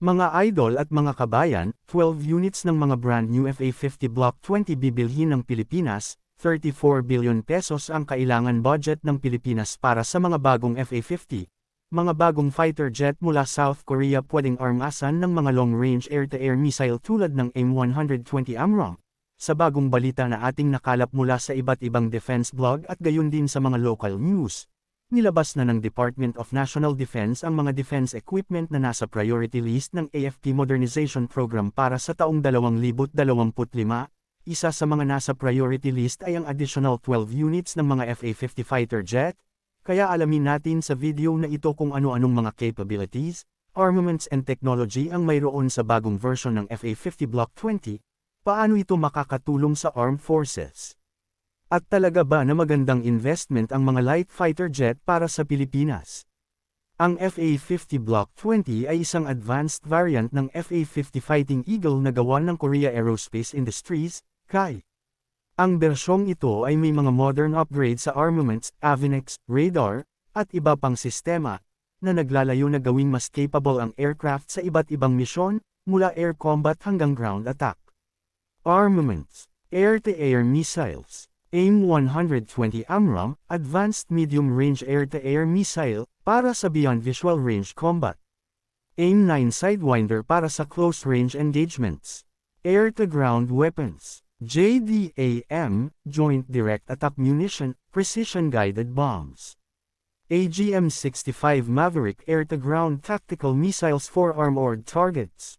Mga idol at mga kabayan, 12 units ng mga brand new FA50 Block 20 bibilhin ng Pilipinas, 34 billion pesos ang kailangan budget ng Pilipinas para sa mga bagong FA50. Mga bagong fighter jet mula South Korea pwedeng armasan ng mga long-range air-to-air missile tulad ng AIM-120 AMRAAM. Sa bagong balita na ating nakalap mula sa iba't ibang defense blog at gayon din sa mga local news, nilabas na ng Department of National Defense ang mga defense equipment na nasa priority list ng AFP Modernization Program para sa taong 2025. Isa sa mga nasa priority list ay ang additional 12 units ng mga FA-50 fighter jet, kaya alamin natin sa video na ito kung ano-anong mga capabilities, armaments and technology ang mayroon sa bagong version ng FA-50 Block 20, paano ito makakatulong sa armed forces. At talaga ba na magandang investment ang mga light fighter jet para sa Pilipinas? Ang FA-50 Block 20 ay isang advanced variant ng FA-50 Fighting Eagle na gawa ng Korea Aerospace Industries, KAI. Ang bersyong ito ay may mga modern upgrades sa armaments, avionics, radar, at iba pang sistema, na naglalayo na gawing mas capable ang aircraft sa iba't ibang misyon, mula air combat hanggang ground attack. Armaments, air-to-air -air missiles, AIM-120 AMRAAM, Advanced Medium-Range Air-to-Air Missile, para sa Beyond Visual Range Combat. AIM-9 Sidewinder para sa close-range engagements. Air-to-ground weapons. JDAM, Joint Direct Attack Munition, Precision-Guided Bombs. AGM-65 Maverick Air-to-Ground Tactical Missiles for Armored Targets.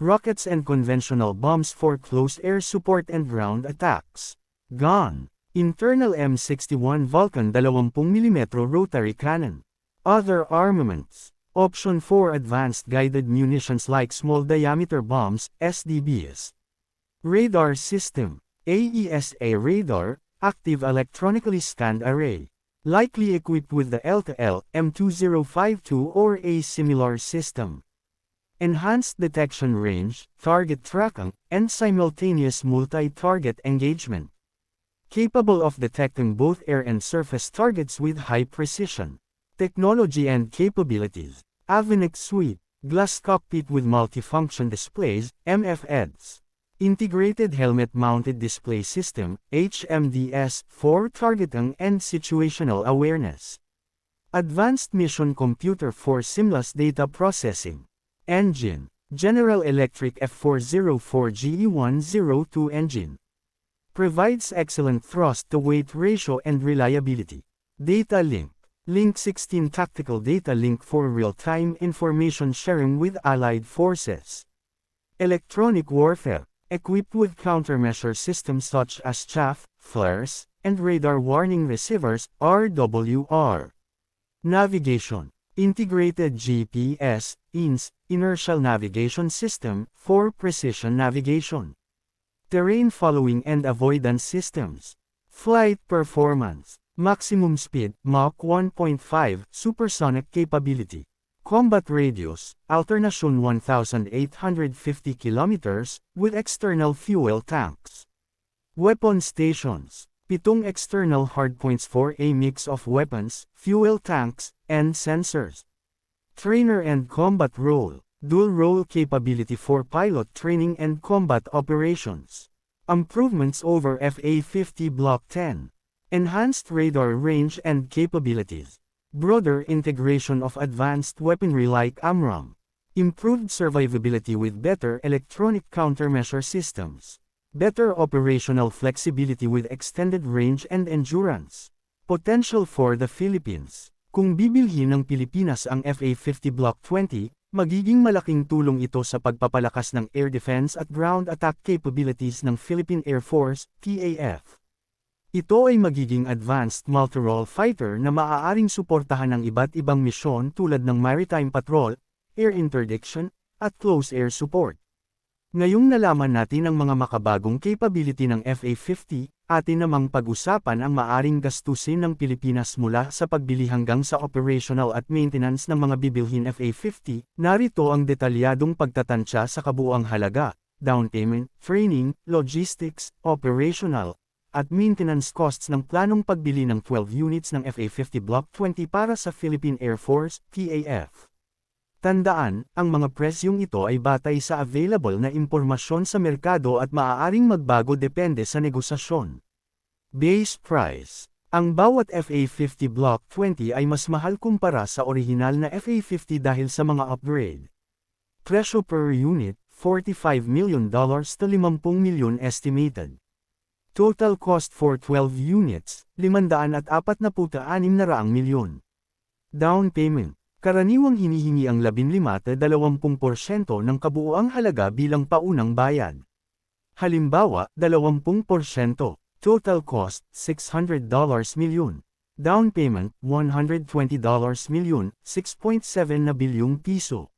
Rockets and conventional bombs for close air support and ground attacks. Gun. Internal M61 Vulcan 20mm rotary cannon. Other armaments. Option 4 Advanced guided munitions like small diameter bombs, SDBs. Radar System. AESA Radar, Active Electronically Scanned Array. Likely equipped with the L2L, M2052 or a similar system. Enhanced detection range, target tracking, and simultaneous multi-target engagement capable of detecting both air and surface targets with high precision. Technology and capabilities. Avionics Suite, glass cockpit with multifunction displays, MFEDs. Integrated Helmet-Mounted Display System, HMDS, for targeting and situational awareness. Advanced Mission Computer for seamless data processing. Engine, General Electric F404GE102 engine. Provides excellent thrust-to-weight ratio and reliability. Data link. Link 16 Tactical data link for real-time information sharing with allied forces. Electronic warfare. Equipped with countermeasure systems such as chaff, flares, and radar warning receivers, RWR. Navigation. Integrated GPS, INS, Inertial Navigation System, for precision navigation terrain following and avoidance systems, flight performance, maximum speed, Mach 1.5, supersonic capability, combat radius, alternation 1,850 km, with external fuel tanks. Weapon stations, pitong external hardpoints for a mix of weapons, fuel tanks, and sensors. Trainer and combat role, dual role capability for pilot training and combat operations. Improvements over FA-50 Block 10. Enhanced radar range and capabilities. Broader integration of advanced weaponry like AMRAAM. Improved survivability with better electronic countermeasure systems. Better operational flexibility with extended range and endurance. Potential for the Philippines. Kung bibilhin ng Pilipinas ang FA-50 Block 20, magiging malaking tulong ito sa pagpapalakas ng air defense at ground attack capabilities ng Philippine Air Force, PAF. Ito ay magiging advanced multi-role fighter na maaaring suportahan ng iba't ibang misyon tulad ng maritime patrol, air interdiction, at close air support. Ngayong nalaman natin ang mga makabagong capability ng FA-50, atin namang pag-usapan ang maaring gastusin ng Pilipinas mula sa pagbili hanggang sa operational at maintenance ng mga bibilhin FA-50, narito ang detalyadong pagtatansya sa kabuang halaga, down payment, training, logistics, operational, at maintenance costs ng planong pagbili ng 12 units ng FA-50 Block 20 para sa Philippine Air Force, PAF. Tandaan, ang mga presyong ito ay batay sa available na impormasyon sa merkado at maaaring magbago depende sa negosasyon. Base Price Ang bawat FA50 Block 20 ay mas mahal kumpara sa orihinal na FA50 dahil sa mga upgrade. Presyo per unit, $45 million to 50 milyon estimated. Total cost for 12 units, 546 na raang milyon. Down payment Karaniwang hinihingi ang 15 20% ng kabuuang halaga bilang paunang bayad. Halimbawa, 20%, total cost $600 milyon. Down payment $120 milyon, 6.7 na bilyong piso.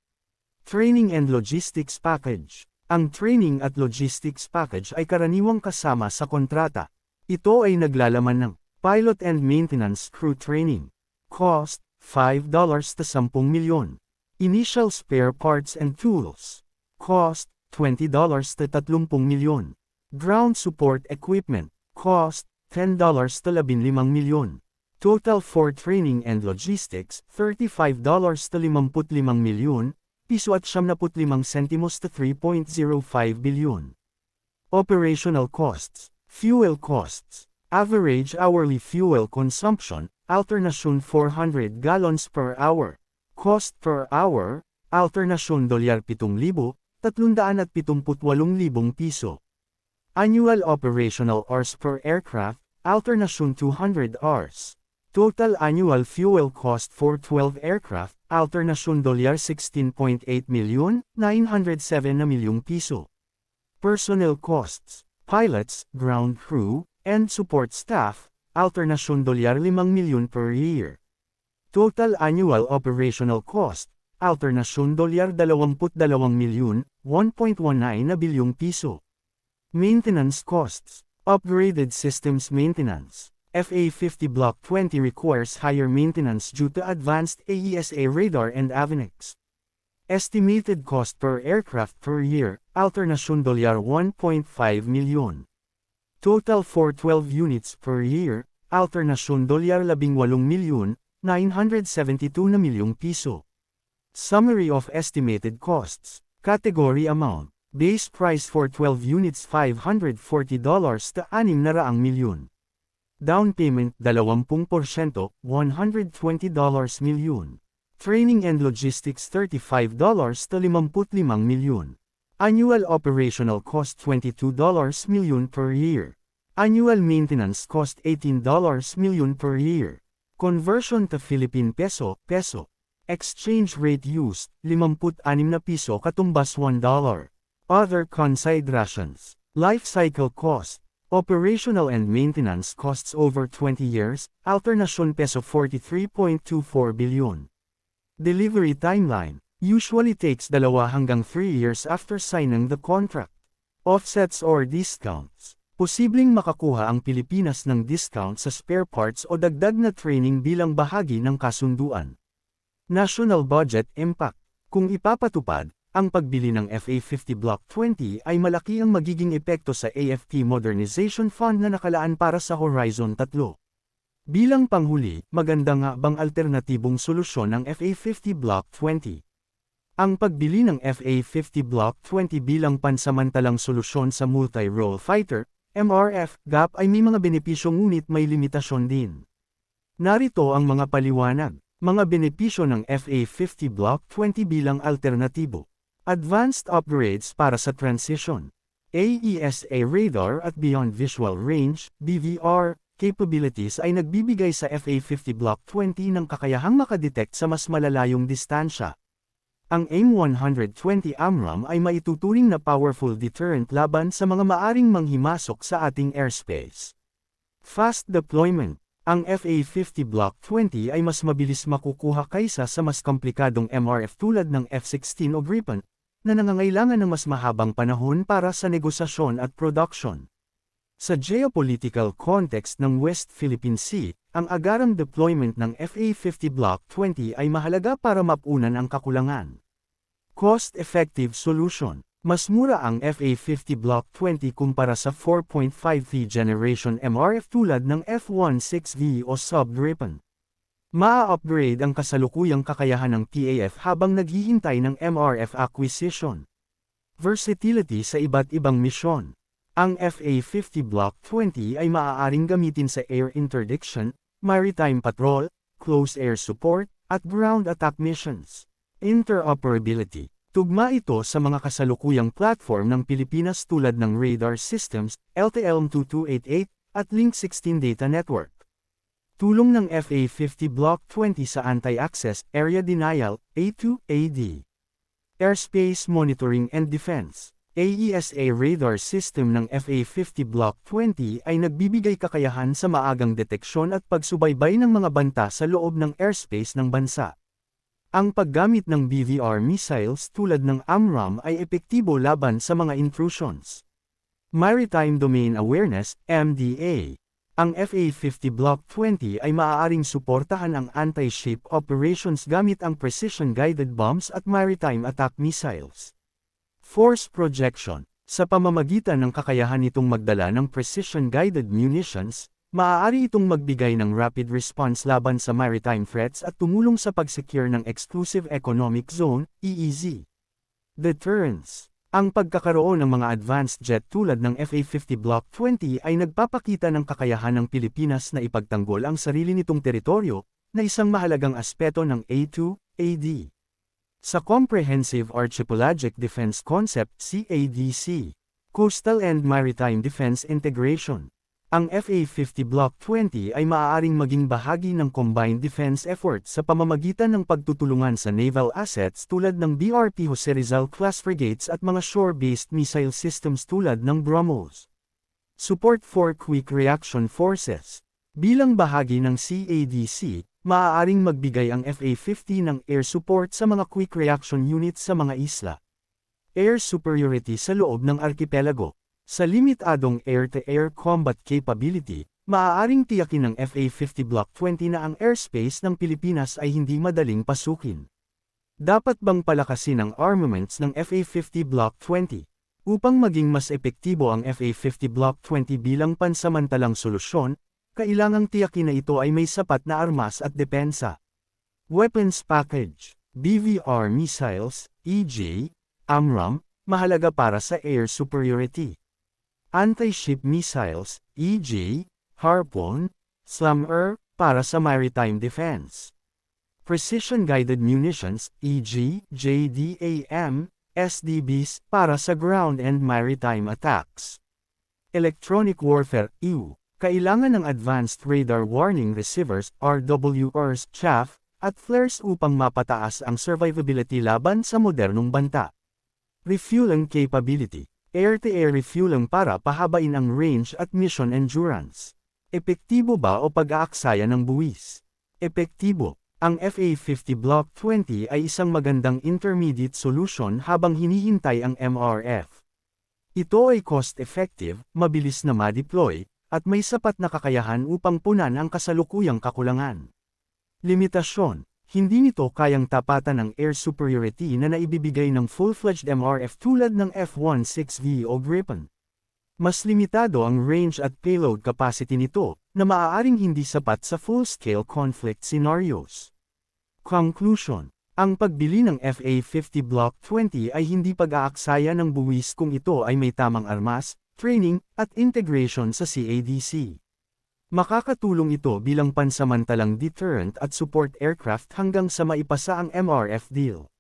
Training and Logistics Package Ang training at logistics package ay karaniwang kasama sa kontrata. Ito ay naglalaman ng pilot and maintenance crew training. Cost $5 to 10 milyon. Initial spare parts and tools. Cost, $20 to 30 milyon. Ground support equipment. Cost, $10 to 15 milyon. Total for training and logistics, $35 to 55 milyon, piso at 75 sentimos to 3.05 bilyon. Operational costs. Fuel costs. Average hourly fuel consumption, alternasyon 400 gallons per hour. Cost per hour, alternasyon dolyar 7,000, 378,000 piso. Annual operational hours per aircraft, alternasyon 200 hours. Total annual fuel cost for 12 aircraft, alternasyon dolyar 16.8 milyon, 907 na milyong piso. Personnel costs, pilots, ground crew, and support staff, alternasyon dolyar 5 milyon per year. Total annual operational cost, alternasyon dolyar 22 milyon, 1.19 na bilyong piso. Maintenance costs, upgraded systems maintenance. FA-50 Block 20 requires higher maintenance due to advanced AESA radar and avionics. Estimated cost per aircraft per year, alternasyon dolyar 1.5 milyon. Total for 12 units per year, alternasyon dolyar 18 milyon, 972 na milyong piso. Summary of estimated costs. Category amount. Base price for 12 units $540 ta 600 milyon. Down payment 20%, $120 milyon. Training and logistics $35 ta 55 milyon. Annual operational cost $22 million per year. Annual maintenance cost $18 million per year. Conversion to Philippine peso, peso. Exchange rate used, 56 na piso katumbas $1. Other considerations. Life cycle cost. Operational and maintenance costs over 20 years, alternasyon peso 43.24 billion. Delivery timeline usually takes dalawa hanggang 3 years after signing the contract. Offsets or discounts. Posibleng makakuha ang Pilipinas ng discount sa spare parts o dagdag na training bilang bahagi ng kasunduan. National Budget Impact. Kung ipapatupad, ang pagbili ng FA50 Block 20 ay malaki ang magiging epekto sa AFP Modernization Fund na nakalaan para sa Horizon 3. Bilang panghuli, maganda nga bang alternatibong solusyon ng FA50 Block 20? Ang pagbili ng FA-50 Block 20 bilang pansamantalang solusyon sa multi-role fighter, MRF, GAP ay may mga benepisyo ngunit may limitasyon din. Narito ang mga paliwanag. Mga benepisyo ng FA-50 Block 20 bilang alternatibo. Advanced upgrades para sa transition. AESA radar at Beyond Visual Range, BVR, capabilities ay nagbibigay sa FA-50 Block 20 ng kakayahang makadetect sa mas malalayong distansya. Ang AIM-120 AMRAAM ay maituturing na powerful deterrent laban sa mga maaring manghimasok sa ating airspace. Fast deployment Ang FA-50 Block 20 ay mas mabilis makukuha kaysa sa mas komplikadong MRF tulad ng F-16 o Gripen, na nangangailangan ng mas mahabang panahon para sa negosasyon at production. Sa geopolitical context ng West Philippine Sea, ang agarang deployment ng FA-50 Block 20 ay mahalaga para mapunan ang kakulangan. Cost-effective solution. Mas mura ang FA-50 Block 20 kumpara sa 4.5V generation MRF tulad ng F-16V o Sub Gripen. Maa-upgrade ang kasalukuyang kakayahan ng TAF habang naghihintay ng MRF acquisition. Versatility sa iba't ibang misyon. Ang FA-50 Block 20 ay maaaring gamitin sa air interdiction, maritime patrol, close air support, at ground attack missions. Interoperability. Tugma ito sa mga kasalukuyang platform ng Pilipinas tulad ng radar systems, LTLM 2288, at Link 16 Data Network. Tulong ng FA-50 Block 20 sa Anti-Access, Area Denial, A2AD. Airspace Monitoring and Defense. AESA radar system ng FA-50 Block 20 ay nagbibigay kakayahan sa maagang deteksyon at pagsubaybay ng mga banta sa loob ng airspace ng bansa. Ang paggamit ng BVR missiles tulad ng AMRAAM ay epektibo laban sa mga intrusions. Maritime Domain Awareness, MDA. Ang FA-50 Block 20 ay maaaring suportahan ang anti-ship operations gamit ang precision-guided bombs at maritime attack missiles. Force Projection Sa pamamagitan ng kakayahan nitong magdala ng precision-guided munitions, maaari itong magbigay ng rapid response laban sa maritime threats at tumulong sa pag-secure ng Exclusive Economic Zone, EEZ. Deterrence ang pagkakaroon ng mga advanced jet tulad ng FA-50 Block 20 ay nagpapakita ng kakayahan ng Pilipinas na ipagtanggol ang sarili nitong teritoryo, na isang mahalagang aspeto ng A2AD. Sa Comprehensive Archipelagic Defense Concept CADC, Coastal and Maritime Defense Integration, ang FA-50 Block 20 ay maaaring maging bahagi ng combined defense effort sa pamamagitan ng pagtutulungan sa naval assets tulad ng BRP Jose Rizal class frigates at mga shore-based missile systems tulad ng BrahMos. Support for Quick Reaction Forces Bilang bahagi ng CADC, maaaring magbigay ang FA-50 ng air support sa mga quick reaction units sa mga isla. Air superiority sa loob ng arkipelago sa limitadong air-to-air combat capability, maaaring tiyakin ng FA-50 Block 20 na ang airspace ng Pilipinas ay hindi madaling pasukin. Dapat bang palakasin ang armaments ng FA-50 Block 20? Upang maging mas epektibo ang FA-50 Block 20 bilang pansamantalang solusyon, kailangang tiyakin na ito ay may sapat na armas at depensa. Weapons Package BVR Missiles, EJ, AMRAAM, mahalaga para sa air superiority. Anti-ship missiles, e.g., Harpoon, Slammer, para sa maritime defense. Precision-guided munitions, e.g., JDAM, SDBs, para sa ground and maritime attacks. Electronic Warfare, EU, kailangan ng Advanced Radar Warning Receivers, RWRs, chaff, at flares upang mapataas ang survivability laban sa modernong banta. Refueling Capability Air-to-air refueling para pahabain ang range at mission endurance. Epektibo ba o pag-aaksaya ng buwis? Epektibo. Ang FA-50 Block 20 ay isang magandang intermediate solution habang hinihintay ang MRF. Ito ay cost-effective, mabilis na ma-deploy, at may sapat na kakayahan upang punan ang kasalukuyang kakulangan. Limitasyon hindi nito kayang tapatan ang air superiority na naibibigay ng full-fledged MRF tulad ng F-16V o Gripen. Mas limitado ang range at payload capacity nito, na maaaring hindi sapat sa full-scale conflict scenarios. Conclusion Ang pagbili ng FA-50 Block 20 ay hindi pag-aaksaya ng buwis kung ito ay may tamang armas, training, at integration sa CADC. Makakatulong ito bilang pansamantalang deterrent at support aircraft hanggang sa maipasa ang MRF deal.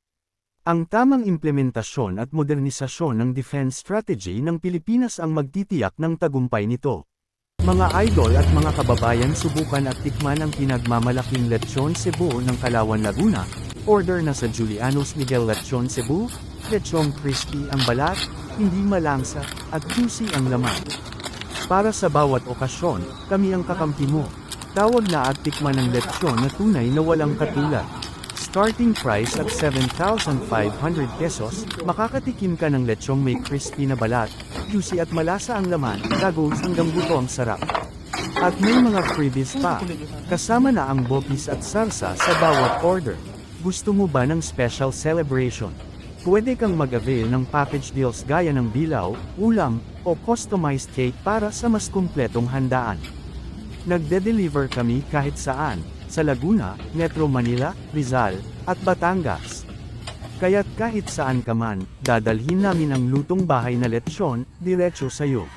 Ang tamang implementasyon at modernisasyon ng defense strategy ng Pilipinas ang magtitiyak ng tagumpay nito. Mga idol at mga kababayan subukan at tikman ang pinagmamalaking lechon Cebu ng Kalawan Laguna, order na sa Julianos Miguel Lechon Cebu, lechon crispy ang balat, hindi malangsa, at juicy ang laman. Para sa bawat okasyon, kami ang kakampi mo. Tawag na at tikman ng lechon na tunay na walang katulad. Starting price at 7,500 pesos, makakatikim ka ng lechong may crispy na balat, juicy at malasa ang laman, gagawin hanggang buto ang sarap. At may mga freebies pa. Kasama na ang bopis at salsa sa bawat order. Gusto mo ba ng special celebration? Pwede kang mag-avail ng package deals gaya ng bilaw, ulam, o customized cake para sa mas kumpletong handaan. Nagde-deliver kami kahit saan, sa Laguna, Metro Manila, Rizal, at Batangas. Kaya't kahit saan ka man, dadalhin namin ang lutong bahay na lechon, diretso sa'yo.